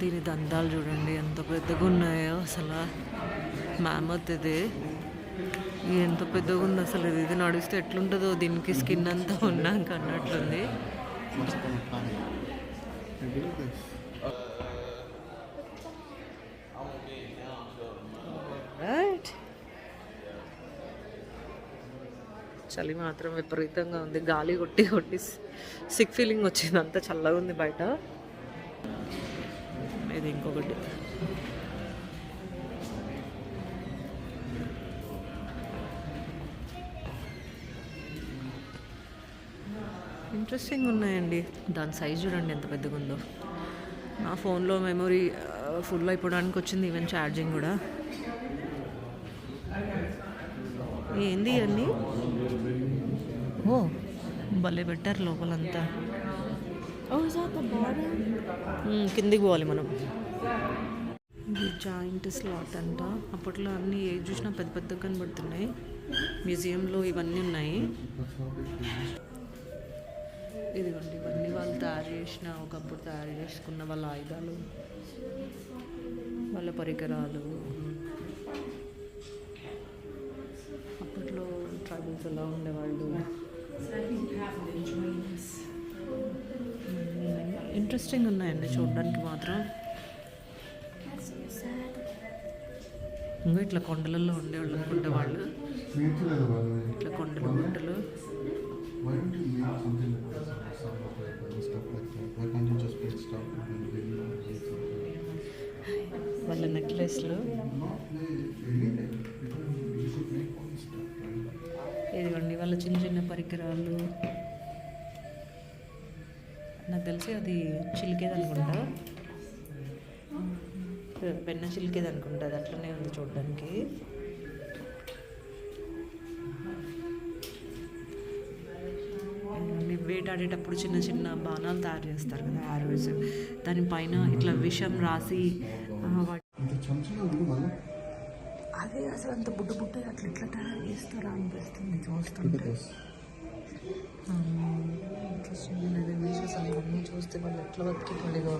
దీని దంతాలు చూడండి ఎంత పెద్దగా ఉన్నాయో అసలు. మ్యామత్ ఇది ఇది ఎంత పెద్దగా ఉంది అసలు. ఇది ఇది నడిస్తే ఎట్లుంటుందో దీనికి స్కిన్ అంతా ఉన్నాక అన్నట్లుంది. రైట్ చలి మాత్రం విపరీతంగా ఉంది. గాలి కొట్టి కొట్టి సిక్ ఫీలింగ్ వచ్చింది. అంత చల్లగా ఉంది బయట. ఇది ఇంకొకటి. ఇంట్రెస్టింగ్ ఉన్నాయండి. దాని సైజ్ చూడండి ఎంత పెద్దగా ఉందో నా ఫోన్లో మెమొరీ ఫుల్ అయిపోవడానికి వచ్చింది ఈవెన్ ఛార్జింగ్ కూడా. ఏంది అన్నీ ఓ భలే పెట్టారు లోపలంతా. కిందికి పోవాలి మనం. ఇది జాయింట్ స్లాట్ అంట. అప్పట్లో అన్నీ ఏ చూసినా పెద్ద పెద్దగా కనబడుతున్నాయి. మ్యూజియంలో ఇవన్నీ ఉన్నాయి. ఇదిగోండి ఇవన్నీ వాళ్ళు తయారు చేసిన ఒకప్పుడు తయారు చేసుకున్న వాళ్ళ ఆయుధాలు వాళ్ళ పరికరాలు. అప్పట్లో ట్రైబల్స్ ఎలా ఉండేవాళ్ళు? ఇంట్రెస్టింగ్ ఉన్నాయండి చూడడానికి మాత్రం. ఇంకా ఇట్లా కొండలలో ఉండే వాళ్ళు అనుకుంటే వాళ్ళు ఇట్లా కొండలు కొండలు వాళ్ళ నెక్లెస్లు. ఇదిగోండి వాళ్ళ చిన్న చిన్న పరికరాలు. నాకు తెలిసి అది చిలికేది అనుకుంటా పెన్న చిలికేది అనుకుంటా అది అట్లనే ఉంది చూడడానికి. వేటాడేటప్పుడు చిన్న చిన్న బాణాలు తయారు చేస్తారు కదా ఆరోస్ దానిపైన ఇట్లా విషం రాసి అదే అసలు అంత బుడ్డ బుడ్డ అట్లా ఇట్లా తయారు చేస్తారా అనిపిస్తుంది చూస్తుంటే. ఇంట్రెస్టింగ్ వీడియోస్ అన్నీ చూస్తే వాళ్ళు ఎట్లా ఇగో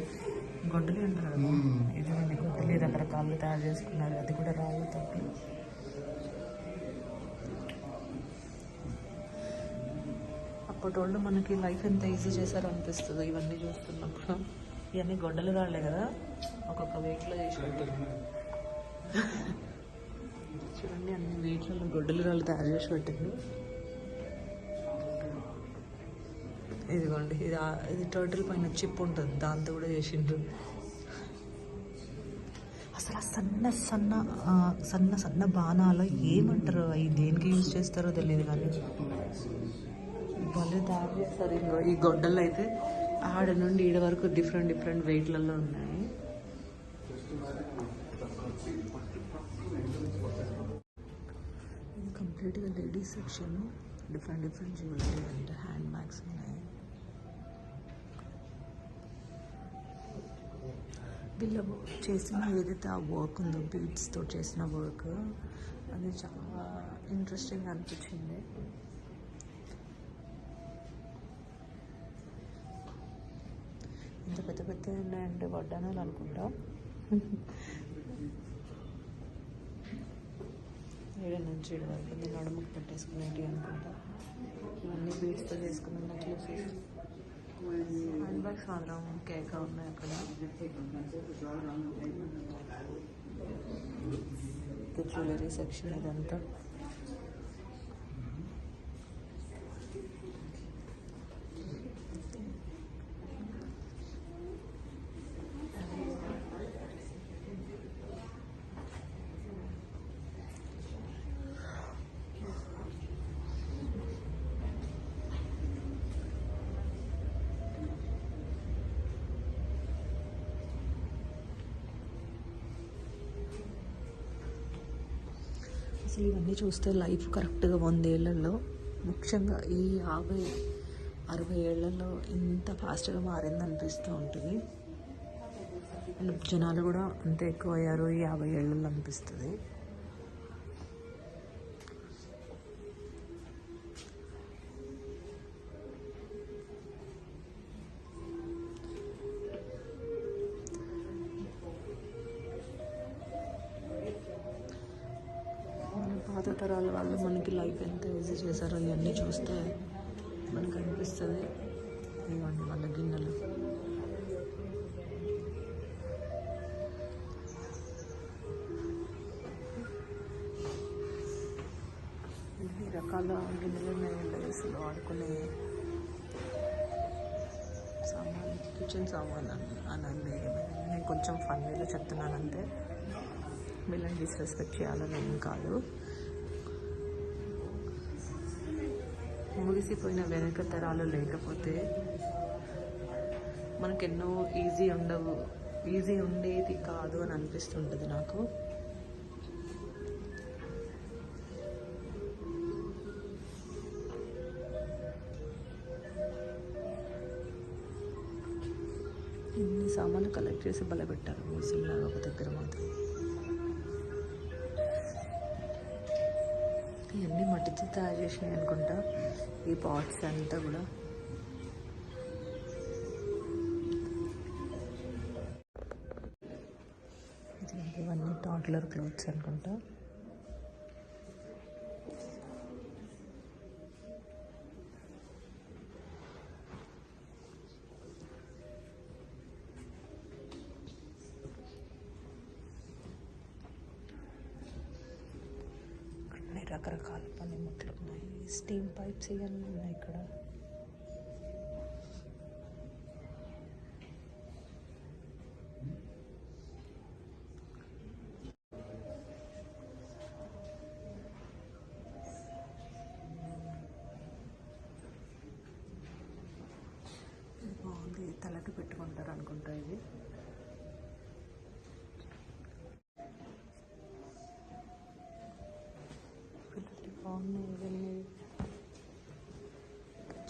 గొడ్డలి అంటారు కదా ఇదిగోండి గొడ్డలి రకరకాలు తయారు చేసుకున్నారు అది కూడా రాళ్ళతో అప్పటి వాళ్ళు మనకి లైఫ్ ఎంత ఈజీ చేశారో అనిపిస్తుంది ఇవన్నీ చూస్తున్నప్పుడు. ఇవన్నీ గొడ్డలి రాళ్ళే కదా? ఒక్కొక్క వెయిట్లో చేసి పెట్టారు. చూడండి అన్ని వెయిట్లలో గొడ్డలి రాళ్ళు తయారు చేసి పెట్టింది ఇదిగోండి ఇది ఇది టోటల్ పైన చిప్ ఉంటుంది దాంతో కూడా చేసిండ్రు. అసలు ఆ సన్న సన్న సన్న సన్న బాణాలు ఏమంటారు? అవి దేనికి యూజ్ చేస్తారో తెలియదు కానీ. భలే తయారు చేస్తారు ఇంకో ఈ గొడ్డలు అయితే ఆడ నుండి ఈడ వరకు డిఫరెంట్ డిఫరెంట్ వెయిట్లలో ఉన్నాయి. ఇది కంప్లీట్గా ladies section different different jewellery అంటే హ్యాండ్ బ్యాగ్స్ ఉన్నాయి. బిల్ చేసిన ఏదైతే ఆ వర్క్ ఉందో బీట్స్తో చేసిన వర్క్ అది చాలా ఇంట్రెస్టింగ్ అనిపించింది. ఇంత పెద్ద పెద్ద ఉన్నాయంటే వడ్డానాలు అనుకుంటా. ఏడు నుంచి ఏడు వరకు ఉంది నడుముకు పెట్టేసుకునేవి అనుకుంటా. ఇవన్నీ బీడ్స్తో చేసుకున్న నెక్లెసెస్ హ్యాండ్ బ్యాగ్స్ మాత్రం కేక ఉన్నాయి అక్కడ జ్యువెలరీ సెక్షన్ ఇదంతా అసలు ఇవన్నీ చూస్తే లైఫ్ కరెక్ట్గా వందేళ్ళలో ముఖ్యంగా ఈ యాభై అరవై ఏళ్ళలో ఇంత ఫాస్ట్గా మారింది అనిపిస్తూ ఉంటుంది. అండ్ జనాలు కూడా అంతే ఎక్కువ అయ్యారు ఈ యాభై ఏళ్ళలో అనిపిస్తుంది. తరాల వాళ్ళు మనకి లైఫ్ ఎంత ఈజీ చేశారో ఇవన్నీ చూస్తే మనకు అనిపిస్తుంది. ఇవ్వండి వాళ్ళ గిన్నెలు. ఎన్ని రకాల గిన్నెలు ఉన్నాయండి డైస్లో ఆడుకునే సామాన్ కిచెన్ సామాన్ అని అనండి. నేను కొంచెం ఫన్నీలో చెప్తున్నానంటే చెప్తున్నాను అంతే వీళ్ళని డిస్రెస్పెక్ట్ చేయాలని ఏం కాదు. ముగిసిపోయిన వెనక తరాలు లేకపోతే మనకెన్నో ఈజీ ఉండవు. ఈజీ ఉండేది కాదు అని అనిపిస్తుంటుంది నాకు. ఇన్ని సామాన్లు కలెక్ట్ చేసి బలపెట్టారు మూసిల్లాగా ఒక దగ్గర మాత్రం. ఇవన్నీ మట్టితో తయారు చేసినాయి అనుకుంటా. ఈ పాట్స్ అంతా కూడా. ఇవన్నీ టాడ్లర్ క్లోత్స్ అనుకుంటా. స్టీమ్ పైప్స్ ఇవన్నీ ఉన్నాయి ఇక్కడ. బాగుంది. తలకి పెట్టుకుంటారు అనుకుంటా ఇది.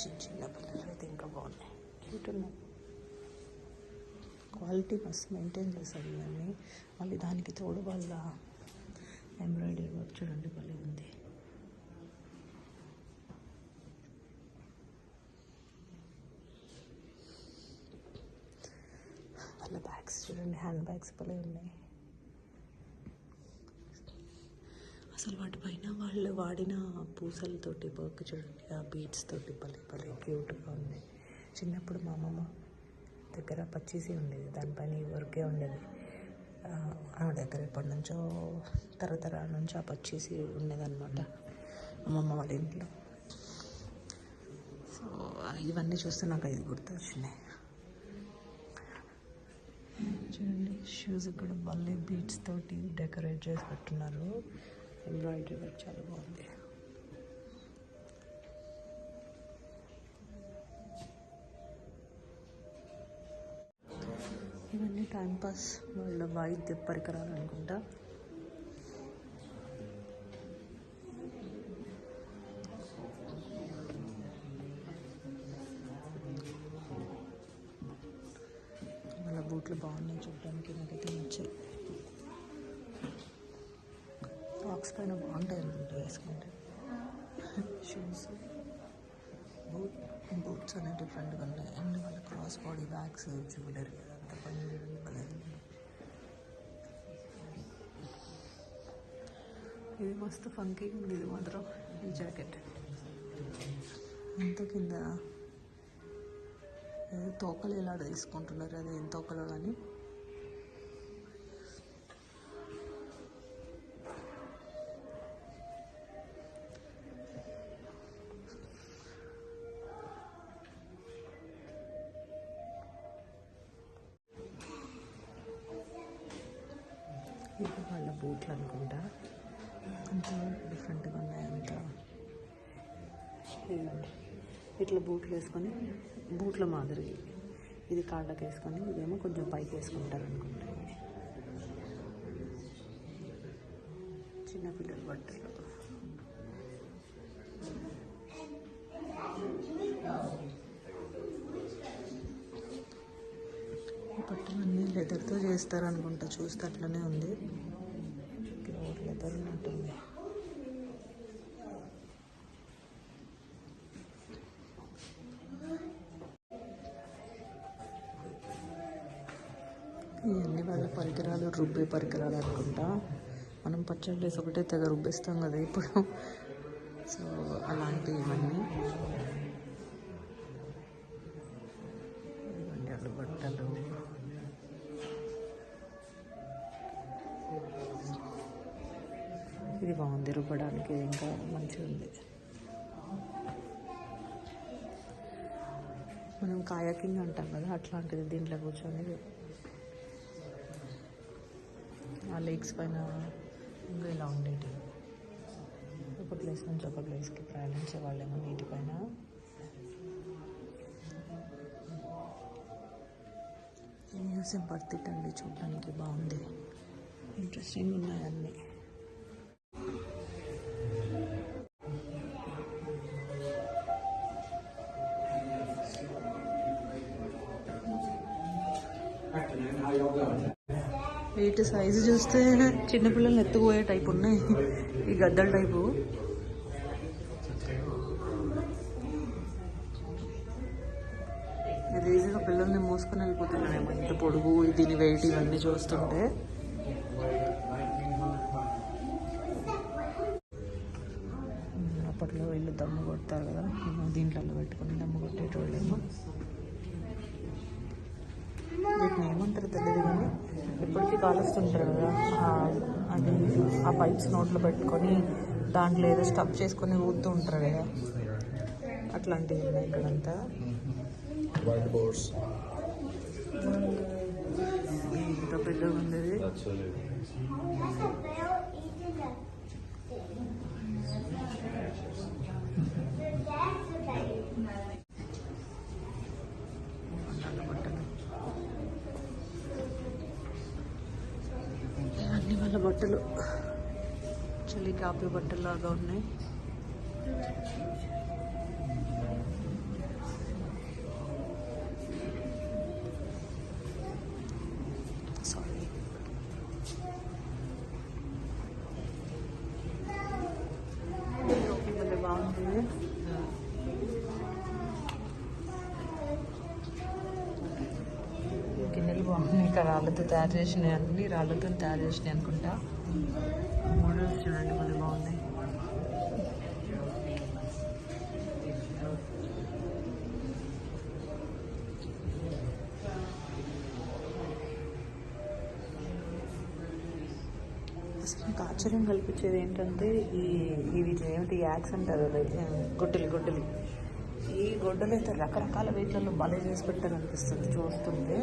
చిన్న చిన్న పిల్లలు అయితే ఇంకా బాగున్నాయి. క్యూట్ ఉన్నాయి క్వాలిటీ మస్తు మెయింటైన్ చేశారు ఇవన్నీ. మళ్ళీ దానికి తోడు వాళ్ళ ఎంబ్రాయిడరీ వర్క్ చూడండి భలే ఉంది. వాళ్ళ బ్యాగ్స్ చూడండి హ్యాండ్ బ్యాగ్స్ భలే ఉన్నాయి. అసలు వాటిపైన వాళ్ళు వాడిన పూసలతోటి వర్క్ చూడండి ఆ బీడ్స్ తోటి భలే భలే క్యూట్గా ఉంది. చిన్నప్పుడు మా అమ్మమ్మ దగ్గర పచ్చేసి ఉండేది దానిపైన ఈ వర్కే ఉండేది. ఆ, ఆవిడ దగ్గర ఎప్పటి నుంచో తరతరాల నుంచి ఆ పచ్చేసి ఉండేదన్నమాట అమ్మమ్మ వాళ్ళ ఇంట్లో. సో ఇవన్నీ చూస్తే నాకు ఇది గుర్తొచ్చినాయి చూడండి షూస్ కూడా భలే బీట్స్ తోటి డెకరేట్ చేసి పెట్టున్నారు. ఎంబ్రాయిడరీ వర్క్ చాలా బాగుంది. ఇవన్నీ టైంపాస్ వాళ్ళ వాయిద్య పరికరాలు అనుకుంటా. వాళ్ళ బూట్లు బాగున్నాయి చూడడానికి నాకైతే నచ్చాయి. బాక్స్ పైన బాగుంటాయి అనుకుంటా వేసుకుంటే. షూస్ బూట్ బూట్స్ అనేవి డిఫరెంట్గా ఉన్నాయి అండ్ వాళ్ళ క్రాస్ బాడీ బ్యాగ్స్ జ్యువెలరీ అదంతా పైన. ఇది మస్తు ఫంకీ ఉంది ఇది మాత్రం ఈ జాకెట్ అంత కింద ఏదో తోకలు ఎలా తీసుకుంటున్నారు అది ఏం తోకలో కానీ. ఇట్లా బూట్లు వేసుకొని బూట్ల మాదిరి ఇది కాళ్ళకి వేసుకొని ఇదేమో కొంచెం పైకి వేసుకుంటారు అనుకుంటా చిన్నపిల్లల బట్టలు. ఈ బట్టలన్నీ లెదర్తో చేస్తారు అనుకుంటా చూస్తే అట్లనే ఉంది. ప్యూర్ లెదర్ ఉన్నట్టుంది. ఇవన్నీ వాళ్ళ పరికరాలు రుబ్బే పరికరాలు అనుకుంటా. మనం పచ్చడి వేసి ఒకటే తెగ రుబ్బేస్తాం కదా ఇప్పుడు. సో అలాంటివి ఇవన్నీ. ఇవన్నీ బట్టలు. ఇది బాగుంది రుబ్బడానికి ఇంకా మంచిగా ఉంది. మనం కాయాకింగ్ అంటాం కదా అట్లాంటిది దీంట్లో కూర్చొని ఆ లేక్స్ పైన ఇంకా ఇలా ఉండేటి. ఒక ప్లేస్ నుంచి ఒక ప్లేస్కి ప్రయాణించే వాళ్ళేమో నీటిపైన మ్యూజియం పడుతుంటండి చూడడానికి బాగుంది. ఇంట్రెస్టింగ్ ఉన్నాయి అన్నీ. సైజు చూస్తే చిన్నపిల్లల్ని ఎత్తుకుపోయే టైప్ ఉన్నాయి. ఈ గద్దల టైపు ఇది ఈజీగా పిల్లల్ని మోసుకొని వెళ్ళిపోతున్నాడేమో ఇంత పొడుగు దీని వెయిట్ ఇవన్నీ చూస్తుంటే. అప్పట్లో వీళ్ళు దమ్ము కొడతారు కదా దీంట్లో పెట్టుకొని దమ్ము కొట్టేటోళ్ళేమో వీటిని ఏమంటారు తెలియదు కానీ ఎప్పటికీ కాలుస్తుంటారు కదా ఆ- అది ఆ పైప్స్ నోట్లో పెట్టుకొని దాంట్లో ఏదో స్టఫ్ చేసుకొని ఊదుతూ ఉంటారు కదా అట్లాంటివి ఉన్నాయి ఇక్కడంతా. వైట్ బోర్డ్స్ ఇంత పెద్దగా ఉంది ఇది. నల్ల బట్టలు ఇవన్నీ వాళ్ళ బట్టలు చలి కాపీ బట్టలు లాగా ఉన్నాయి సారీ భలే బాగుంది గిన్నెలు బాగున్నాయి ఇక్కడ రాళ్ళతో తయారు చేసినాయి అన్ని రాళ్ళతో తయారు చేసినాయి అనుకుంటా మోడల్స్ చూడండి భలే బాగున్నాయి. అసలు నాకు ఆశ్చర్యం కల్పించేది ఏంటంటే ఈ ఇవి ఏమిటి యాక్స్ అంటారు గుడ్డలి గొడ్డలి. ఈ గొడ్డలు అయితే రకరకాల వెయిట్లలో భలే చేసి పెట్టారు అనిపిస్తుంది చూస్తుంటే.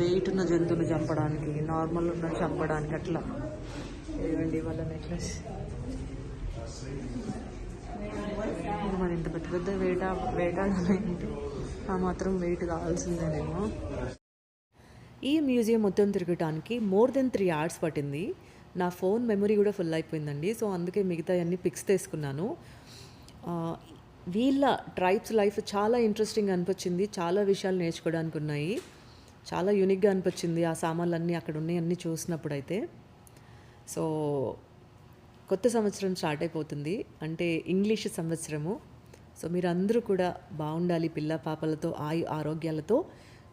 వెయిట్ ఉన్న జంతువులు చంపడానికి నార్మల్ ఉన్న చంపడానికి అట్లా. ఇవ్వండి వాళ్ళ నెక్లెస్ మరి ఇంత పెద్ద పెద్ద వేట వేటాడాలంటే ఆ మాత్రం వెయిట్ కావాల్సిందేనేమో. ఈ మ్యూజియం మొత్తం తిరగటానికి మోర్ దెన్ త్రీ అవర్స్ పట్టింది. నా ఫోన్ మెమరీ కూడా ఫుల్ అయిపోయిందండి. సో అందుకే మిగతా అన్ని పిక్స్ తీసుకున్నాను. వీళ్ళ ట్రైబ్స్ లైఫ్ చాలా ఇంట్రెస్టింగ్ అనిపించింది. చాలా విషయాలు నేర్చుకోవడానికి ఉన్నాయి. చాలా యూనిక్గా అనిపించింది ఆ సామాన్లన్నీ అక్కడ ఉన్నాయి అన్నీ చూసినప్పుడు అయితే సో కొత్త సంవత్సరం స్టార్ట్ అయిపోతుంది. అంటే ఇంగ్లీష్ సంవత్సరము. సో మీరు అందరూ కూడా బాగుండాలి పిల్ల పాపలతో ఆయు ఆరోగ్యాలతో.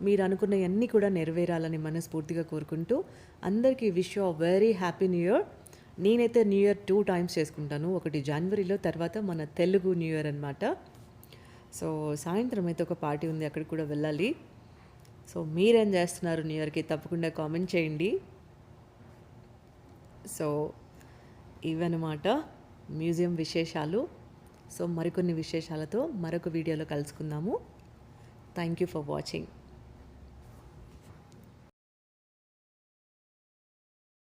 మీరు అనుకున్నవన్నీ కూడా నెరవేరాలని మనస్ఫూర్తిగా కోరుకుంటూ అందరికీ wish you very happy new year. నేనైతే న్యూ ఇయర్ టూ టైమ్స్ చేసుకుంటాను. ఒకటి జనవరిలో తర్వాత మన తెలుగు న్యూ ఇయర్ అనమాట సో సాయంత్రం అయితే ఒక పార్టీ ఉంది అక్కడికి కూడా వెళ్ళాలి. సో మీరేం చేస్తున్నారు న్యూ ఇయర్కి తప్పకుండా కామెంట్ చేయండి. సో ఇవన్నమాట మ్యూజియం విశేషాలు. సో మరికొన్ని విశేషాలతో మరొక వీడియోలో కలుసుకుందాము. Thank you for watching